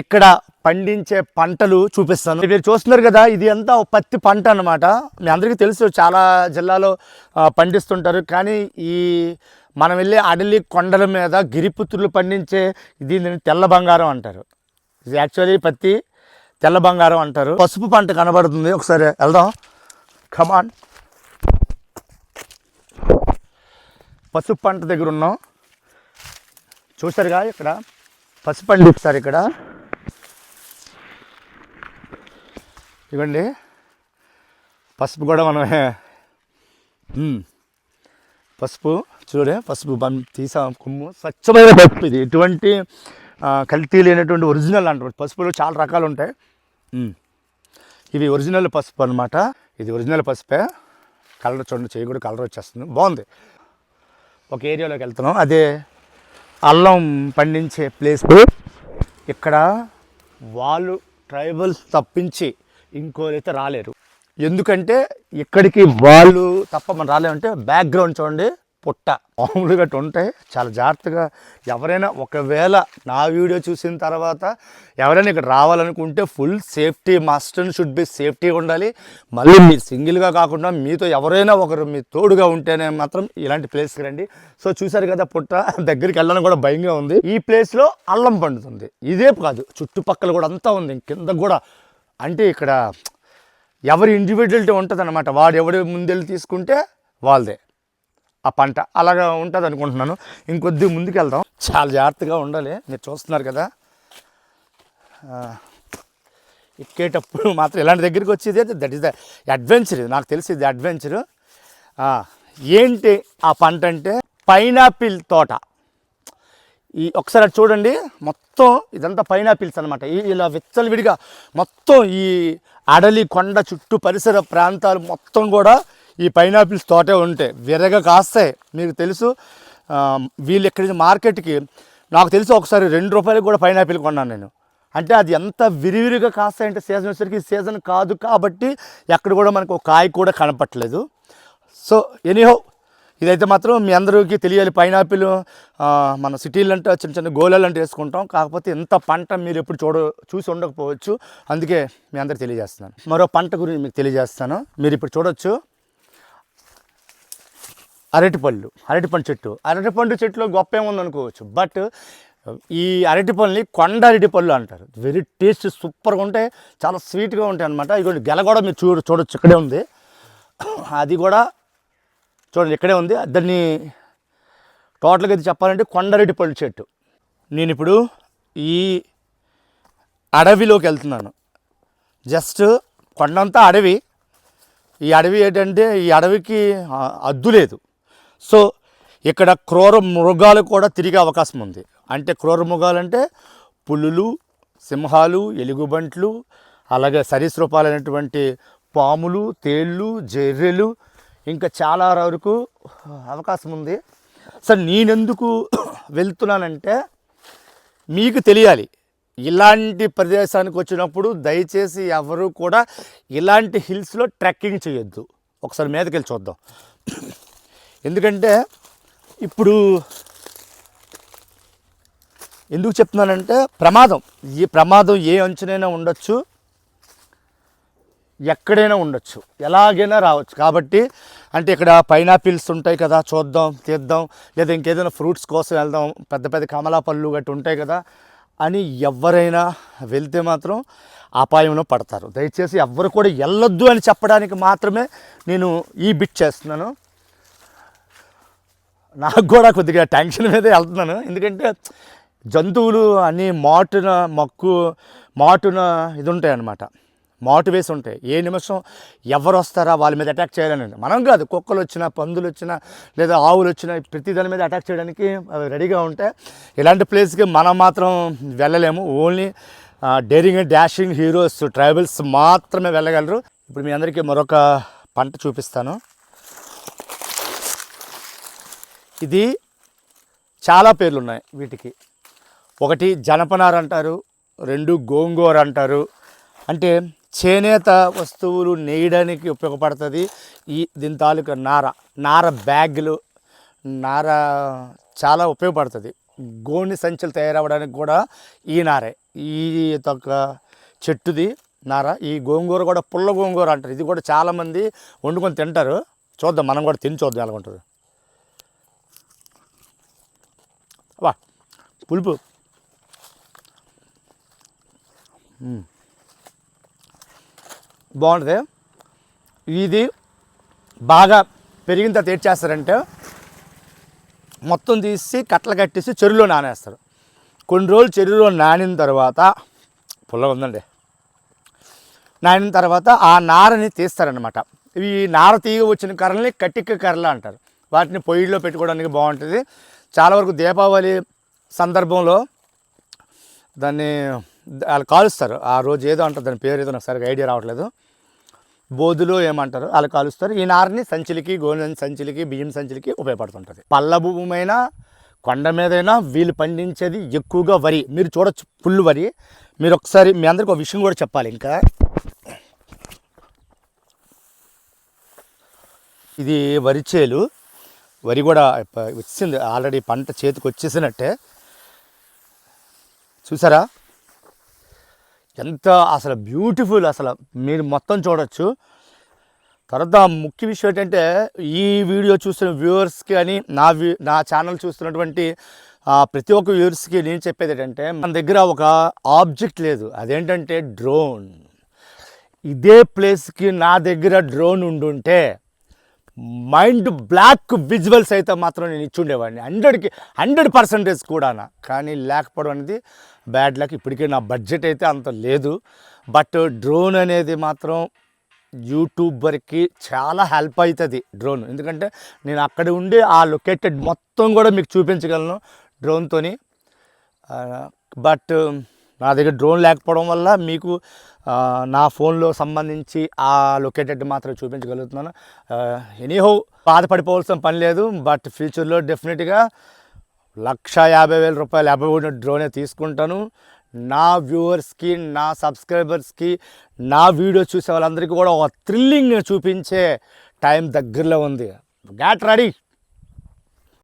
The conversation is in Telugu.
ఇక్కడ పండించే పంటలు చూపిస్తాను. మీరు చూస్తున్నారు కదా ఇది అంతా పత్తి పంట అనమాట మీ అందరికీ తెలుసు చాలా జిల్లాలో పండిస్తుంటారు. కానీ ఈ మనం వెళ్ళే అడలి కొండల మీద గిరిపుత్రులు పండించే దీనిని తెల్ల బంగారం అంటారు. ఇది యాక్చువల్లీ పత్తి తెల్ల బంగారం అంటారు. పసుపు పంట కనబడుతుంది. ఒకసారి వెళ్దాం. కమాన్ పసుపు పంట దగ్గర ఉన్నాం. చూసారుగా ఇక్కడ? పసుపు పండిస్తారు ఇక్కడ. ఇవ్వండి. పసుపు కూడా మనమే. పసుపు చూడే పసుపు బం తీసాం కొమ్ము స్వచ్ఛమైన పసుపు ఇది. ఎటువంటి కల్తీ లేనటువంటి ఒరిజినల్ అంటారు. పసుపులో చాలా రకాలు ఉంటాయి. ఇవి ఒరిజినల్ పసుపు అనమాట ఇది ఒరిజినల్ పసుపే. కలర్ చూడండి చేయి కూడా కలర్ వచ్చేస్తుంది. బాగుంది. ఒక ఏరియాలోకి వెళ్తున్నాం. అదే అల్లం పండించే ప్లేస్. ఇక్కడ వాళ్ళు ట్రైబల్స్ తప్పించి ఇంకోరైతే రాలేరు. ఎందుకంటే ఇక్కడికి వాళ్ళు తప్ప మనం రాలేమంటే బ్యాక్గ్రౌండ్ చూడండి పుట్ట. మామూలుగా ఉంటాయి చాలా జాగ్రత్తగా ఎవరైనా ఒకవేళ నా వీడియో చూసిన తర్వాత ఎవరైనా ఇక్కడ రావాలనుకుంటే full safety must and should be safety ఉండాలి. మళ్ళీ మీరు సింగిల్గా కాకుండా మీతో ఎవరైనా ఒకరు మీ తోడుగా ఉంటేనే మాత్రం ఇలాంటి ప్లేస్కి రండి. సో చూసారు కదా పుట్ట దగ్గరికి వెళ్ళడం కూడా భయంగా ఉంది. ఈ ప్లేస్లో అల్లం పండుతుంది. ఇదే కాదు చుట్టుపక్కల కూడా అంతా ఉంది. కింద కూడా అంటే ఇక్కడ ఎవరి ఇండివిజువలిటీ ఉంటుంది అనమాట వాడు ఎవడు ముందెళ్ళి తీసుకుంటే వాళ్ళదే. ఆ పంట అలాగా ఉంటుంది అనుకుంటున్నాను ఇంకొద్ది ముందుకు వెళ్దాం చాలా జాగ్రత్తగా ఉండాలి. మీరు చూస్తున్నారు కదా. ఎక్కేటప్పుడు మాత్రం ఇలాంటి దగ్గరికి వచ్చేది దట్ ఈస్ ద అడ్వెంచర్ ఇది నాకు తెలిసి ఇది అడ్వెంచరు ఏంటి ఆ పంట అంటే పైనాపిల్ తోట. ఈ ఒకసారి అటు చూడండి. మొత్తం ఇదంతా పైనాపిల్స్ అనమాట ఇలా విచ్చలవిడిగా మొత్తం ఈ అడలి కొండ చుట్టూ పరిసర ప్రాంతాలు మొత్తం కూడా ఈ పైనాపిల్స్ తోటే ఉంటాయి. విరగ కాస్తాయి. మీకు తెలుసు. వీళ్ళు ఎక్కడి నుంచి మార్కెట్కి నాకు తెలిసి ఒకసారి రెండు రూపాయలకు కూడా పైనాపిల్ కొన్నాను నేను. అంటే అది ఎంత విరివిరిగా కాస్తాయంటే సీజన్ వచ్చేసరికి సీజన్ కాదు కాబట్టి ఎక్కడ కూడా మనకు ఒక కాయ కూడా కనపట్లేదు సో ఎనీహో ఇదైతే మాత్రం మీ అందరికీ తెలియాలి. పైనాపిల్ మన సిటీలంటే చిన్న చిన్న గోళాలు అంటే వేసుకుంటాం. కాకపోతే ఎంత పంట మీరు ఎప్పుడు చూడ చూసి ఉండకపోవచ్చు. అందుకే మీ అందరికి తెలియజేస్తున్నాను. మరో పంట గురించి మీకు తెలియజేస్తాను. మీరు ఇప్పుడు చూడొచ్చు. అరటిపళ్ళు అరటిపండు చెట్టు. అరటిపండు చెట్టులో గొప్ప ఏముంది అనుకోవచ్చు. బట్ ఈ అరటిపళ్ళని కొండ అరటిపళ్ళు అంటారు. వెరీ టేస్ట్ సూపర్గా ఉంటాయి. చాలా స్వీట్గా ఉంటాయి అనమాట ఇదిగోండి గెల కూడా మీరు చూ చూడొచ్చు. ఇక్కడే ఉంది. అది కూడా చూడండి ఇక్కడే ఉంది. దాన్ని టోటల్గా ఇది చెప్పాలంటే కొండరెడ్డి పళ్ళు చెట్టు. నేను ఇప్పుడు ఈ అడవిలోకి వెళ్తున్నాను. జస్ట్ కొండంతా అడవి. ఈ అడవి ఏంటంటే ఈ అడవికి అద్దు లేదు. సో ఇక్కడ క్రూర మృగాలు కూడా తిరిగే అవకాశం ఉంది. అంటే క్రూర మృగాలు అంటే పులులు సింహాలు ఎలుగుబంట్లు అలాగే సరీసృపాలైనటువంటి పాములు తేళ్ళు జెర్రెలు ఇంకా చాలా వరకు అవకాశం ఉంది. సార్ నేనెందుకు వెళ్తున్నానంటే మీకు తెలియాలి ఇలాంటి ప్రదేశానికి వచ్చినప్పుడు దయచేసి ఎవరు కూడా ఇలాంటి హిల్స్లో ట్రెక్కింగ్ చేయొద్దు. ఒకసారి మీదకి వెళ్ళి చూద్దాం. ఎందుకంటే ఇప్పుడు ఎందుకు చెప్తున్నానంటే ప్రమాదం. ఈ ప్రమాదం ఏ అంచునైనా ఉండొచ్చు. ఎక్కడైనా ఉండొచ్చు. ఎలాగైనా రావచ్చు. కాబట్టి అంటే ఇక్కడ పైనాపిల్స్ ఉంటాయి కదా చూద్దాం తీద్దాం లేదా ఇంకేదైనా ఫ్రూట్స్ కోసం వెళ్దాం పెద్ద పెద్ద కమలా పళ్ళు గట్టి ఉంటాయి కదా అని ఎవరైనా వెళ్తే మాత్రం అపాయంలో పడతారు. దయచేసి ఎవ్వరు కూడా వెళ్ళొద్దు అని చెప్పడానికి మాత్రమే నేను ఈ బిట్ చేస్తున్నాను. నాకు కూడా కొద్దిగా టెన్షన్ మీద వెళ్తున్నాను. ఎందుకంటే జంతువులు అన్నీ మాటున మక్కు మాటున ఇది ఉంటాయి అన్నమాట మాటు వేసి ఉంటాయి. ఏ నిమిషం ఎవరు వస్తారా వాళ్ళ మీద అటాక్ చేయాలని. మనం కాదు కుక్కలు వచ్చినా పందులు వచ్చినా లేదా ఆవులు వచ్చినా ప్రతి దాని మీద అటాక్ చేయడానికి అవి రెడీగా ఉంటే ఇలాంటి ప్లేస్కి మనం మాత్రం వెళ్ళలేము. Only daring and dashing heroes tribals మాత్రమే వెళ్ళగలరు. ఇప్పుడు మీ అందరికీ మరొక పంట చూపిస్తాను. ఇది చాలా పేర్లు ఉన్నాయి వీటికి. ఒకటి జనపనార అంటారు రెండు గోంగూర అంటారు. అంటే చేనేత వస్తువులు నేయడానికి ఉపయోగపడుతుంది. ఈ దీని తాలూకా నార నార బ్యాగులు నార చాలా ఉపయోగపడుతుంది. గోని సంచులు తయారవడానికి కూడా ఈ నారే ఈ యొక్క చెట్టుది నార ఈ గోంగూర కూడా పుల్ల గోంగూర అంటారు. ఇది కూడా చాలామంది వండుకొని తింటారు. చూద్దాం మనం కూడా తిని చూద్దాం ఎలా ఉంటుంది వా పులుపు బాగుంటుంది. ఇది బాగా పెరిగిన తర్వాత ఏం చేస్తారంటే మొత్తం తీసి కట్టలు కట్టేసి చెరువులో నానేస్తారు. కొన్ని రోజులు చెరువులో నానిన తర్వాత పుల్ల ఉందండి. నానిన తర్వాత ఆ నారని తీస్తారనమాట ఈ నార తీగ వచ్చిన కర్రల్ని కట్టిక కర్రలు అంటారు. వాటిని పొయ్యిలో పెట్టుకోవడానికి బాగుంటుంది. చాలా వరకు దీపావళి సందర్భంలో దాన్ని వాళ్ళు కాలుస్తారు. ఆ రోజు ఏదో అంటారు దాని పేరు ఏదో నాకు సరిగ్గా ఐడియా రావట్లేదు. బోధులు ఏమంటారు? వాళ్ళు కాలుస్తారు. ఈ నారని సంచులకి గోనె సంచులకి బియ్యం సంచులకి ఉపయోగపడుతుంటుంది. పల్ల భూమైనా కొండ మీదైనా వీళ్ళు పండించేది ఎక్కువగా వరి. మీరు చూడొచ్చు ఫుల్ వరి. మీరు ఒకసారి మీ అందరికి ఒక విషయం కూడా చెప్పాలి ఇంకా. ఇది వరి చేలు. వరి కూడా వచ్చింది. ఆల్రెడీ పంట చేతికి వచ్చేసినట్టే. చూసారా? ఎంత అసలు బ్యూటిఫుల్ అసలు. మీరు మొత్తం చూడొచ్చు. తర్వాత ముఖ్య విషయం ఏంటంటే ఈ వీడియో చూస్తున్న వ్యూవర్స్ కానీ నా వ్యూ నా ఛానల్ చూస్తున్నటువంటి ప్రతి ఒక్క వ్యూవర్స్కి నేను చెప్పేది ఏంటంటే మన దగ్గర ఒక ఆబ్జెక్ట్ లేదు. అదేంటంటే డ్రోన్ ఇదే ప్లేస్కి నా దగ్గర డ్రోన్ ఉండుంటే మైండ్ బ్లాక్ విజువల్స్ అయితే మాత్రం నేను ఇచ్చుండేవాడిని. హండ్రెడ్కి హండ్రెడ్ పర్సెంటేజ్ కూడానా. కానీ లేకపోవడం అనేది బ్యాడ్ లక్. ఇప్పటికే నా బడ్జెట్ అయితే అంత లేదు. బట్ డ్రోన్ అనేది మాత్రం యూట్యూబర్కి చాలా హెల్ప్ అవుతుంది డ్రోన్. ఎందుకంటే నేను అక్కడ ఉండి ఆ లొకేటెడ్ మొత్తం కూడా మీకు చూపించగలను డ్రోన్తోని బట్ నా దగ్గర డ్రోన్ లేకపోవడం వల్ల మీకు నా ఫోన్లో సంబంధించి ఆ లొకేటెడ్ మాత్రం చూపించగలుగుతున్నాను. ఎనీహో బాధపడిపోవాల్సిన పని లేదు. బట్ ఫ్యూచర్లో డెఫినెట్గా లక్ష యాభై వేల రూపాయలు యాభై ఉన్న డ్రోనే తీసుకుంటాను. నా వ్యూవర్స్కి నా సబ్స్క్రైబర్స్కి నా వీడియో చూసే వాళ్ళందరికీ కూడా ఒక థ్రిల్లింగ్ చూపించే టైం దగ్గరలో ఉంది. Get ready!